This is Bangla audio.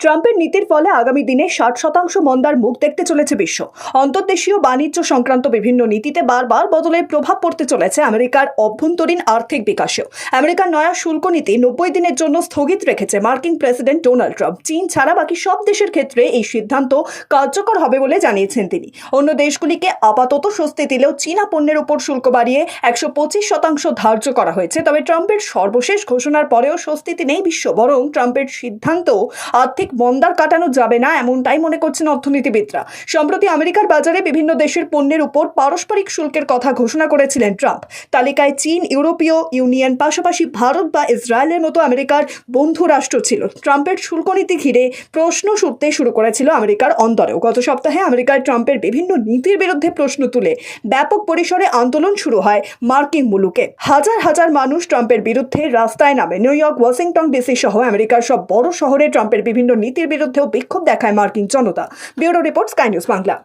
ট্রাম্পের নীতির ফলে আগামী দিনে ষাট শতাংশ মন্দার মুখ দেখতে চলেছে বিশ্ব। অন্তর্দেশীয় বাণিজ্য সংক্রান্ত বিভিন্ন নীতিতে বারবার বদলের প্রভাব পড়তে চলেছে আমেরিকার অভ্যন্তরীণ আর্থিক বিকাশেও। আমেরিকার নয়া শুল্ক নীতি নব্বই দিনের জন্য স্থগিত রেখেছে মার্কিন প্রেসিডেন্ট ডোনাল্ড ট্রাম্প। চীন ছাড়া বাকি সব দেশের ক্ষেত্রে এই সিদ্ধান্ত কার্যকর হবে বলে জানিয়েছেন তিনি। অন্য দেশগুলিকে আপাতত স্বস্তি দিলেও চীনা পণ্যের উপর শুল্ক বাড়িয়ে একশো পঁচিশ শতাংশ ধার্য করা হয়েছে। তবে ট্রাম্পের সর্বশেষ ঘোষণার পরেও স্বস্তিতে নেই বিশ্ব, বরং ট্রাম্পের সিদ্ধান্ত আর্থিক মন্দার কাটানো যাবে না, এমনটাই মনে করছেন অর্থনীতিবিদরা। সম্প্রতি আমেরিকার বাজারে বিভিন্ন দেশের পণ্যের উপর পারস্পরিক শুল্কের কথা ঘোষণা করেছিলেন ট্রাম্প। তালিকায় চীন, ইউরোপীয় ইউনিয়ন, পাশাপাশি ভারত বা ইসরায়েলের মতো আমেরিকার বন্ধু রাষ্ট্র ছিল। ট্রাম্পের শুল্ক নীতি ঘিরে প্রশ্ন ছুটতে শুরু করেছিল আমেরিকার অন্তরেও গত সপ্তাহে আমেরিকার ট্রাম্পের বিভিন্ন নীতির বিরুদ্ধে প্রশ্ন তুলে ব্যাপক পরিসরে আন্দোলন শুরু হয় মার্কিন মুলুকে। হাজার হাজার মানুষ ট্রাম্পের বিরুদ্ধে রাস্তায় নামে। নিউ ইয়র্ক, ওয়াশিংটন, ডিসি সহ আমেরিকার সব বড় শহরে ট্রাম্পের বিভিন্ন নীতির বিরুদ্ধেও বিক্ষোভ দেখায় মার্কিন জনতা। Bureau report Sky News Bangla.